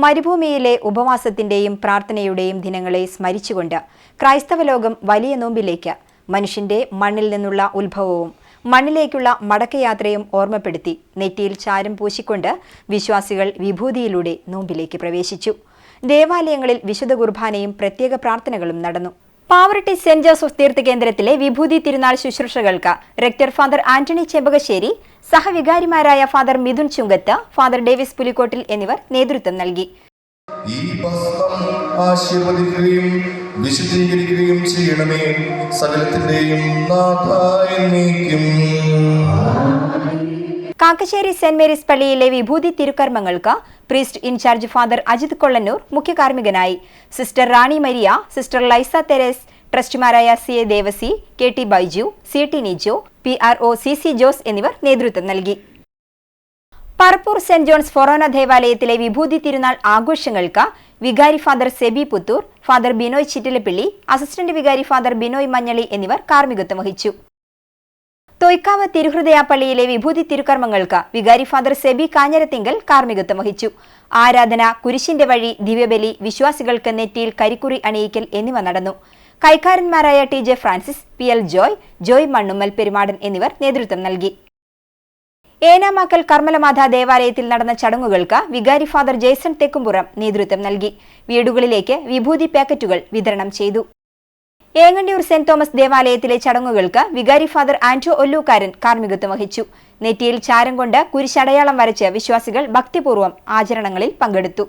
മരുഭൂമിയിലെ ഉപവാസത്തിന്റെയും പ്രാർത്ഥനയുടെയും ദിനങ്ങളെ സ്മരിച്ചുകൊണ്ട് ക്രൈസ്തവ ലോകം വലിയ നോമ്പിലേക്ക് മനുഷ്യന്റെ മണ്ണിൽ നിന്നുള്ള ഉത്ഭവവും മണ്ണിലേക്കുള്ള മടക്കയാത്രയും ഓർമ്മപ്പെടുത്തി നെറ്റിയിൽ ചാരം പൂശിക്കൊണ്ട് വിശ്വാസികൾ വിഭൂതിയിലൂടെ നോമ്പിലേക്ക് പ്രവേശിച്ചു. ദേവാലയങ്ങളിൽ വിശുദ്ധ കുർബാനയും പ്രത്യേക പ്രാർത്ഥനകളും നടന്നു. പാവറട്ടി സെന്റ് ജോസഫ് തീർത്ഥ കേന്ദ്രത്തിലെ വിഭൂതി തിരുനാൾ ശുശ്രൂഷകൾക്ക് റെക്ടർ ഫാദർ ആന്റണി ചെമ്പകശ്ശേരി സഹവികാരിമാരായ ഫാദർ മിഥുൻ ചുങ്കത്ത് ഫാദർ ഡേവിസ് പുലിക്കോട്ടിൽ എന്നിവർ നേതൃത്വം നൽകി. ഈ ആശീർവദിക്കുകയും ചെയ്യണമേ. സകലത്തിന്റെയും നാഥായ നീക്കും കാക്കശ്ശേരി സെന്റ് മേരീസ് പള്ളിയിലെ വിഭൂതി തിരുക്കർമ്മങ്ങൾക്ക് priest in charge father Ajith Kollannur മുഖ്യകാർമ്മികനായി. Sister Rani Maria sister ലൈസ Teres ട്രസ്റ്റിമാരായ C A Devasi K T Baiju C T Nijo P R O C C Jose എന്നിവർ നേതൃത്വം നൽകി. പറപ്പൂർ സെന്റ് ജോൺസ് ഫൊറോന ദേവാലയത്തിലെ വിഭൂതി തിരുനാൾ ആഘോഷങ്ങൾക്ക് വികാരി father Seby Puthur father Binoy Chittilappilly assistant വികാരി father Binoy Manjali എന്നിവർ കാർമ്മികത്വം വഹിച്ചു. തൊയ്ക്കാവ് തിരുഹൃദയ പള്ളിയിലെ വിഭൂതി തിരുക്കർമ്മങ്ങൾക്ക് വികാരി ഫാദർ സെബി കാഞ്ഞരത്തിങ്കൽ കാർമ്മികത്വം വഹിച്ചു. ആരാധന കുരിശിന്റെ വഴി ദിവ്യബലി വിശ്വാസികൾക്ക് നെറ്റിയിൽ കരിക്കുറി അണിയിക്കൽ എന്നിവ നടന്നു. കൈക്കാരന്മാരായ T J Francis P L Joy Joy Mannummal Perumadan എന്നിവർ നേതൃത്വം നൽകി. ഏനാമാക്കൽ കർമ്മലമാതാ ദേവാലയത്തിൽ നടന്ന ചടങ്ങുകൾക്ക് വികാരി ഫാദർ ജേസൺ തെക്കുംപുറം നേതൃത്വം നൽകി. വീടുകളിലേക്ക് വിഭൂതി പാക്കറ്റുകൾ വിതരണം ചെയ്തു. ഏങ്ങണ്ടിയൂർ സെന്റ് തോമസ് ദേവാലയത്തിലെ ചടങ്ങുകൾക്ക് വികാരി ഫാദർ ആന്റോ ഒല്ലൂക്കാരൻ കാർമ്മികത്വം വഹിച്ചു. നെറ്റിയിൽ ചാരം കൊണ്ട് കുരിശടയാളം വരച്ച് വിശ്വാസികൾ ഭക്തിപൂർവം ആചരണങ്ങളിൽ പങ്കെടുത്തു.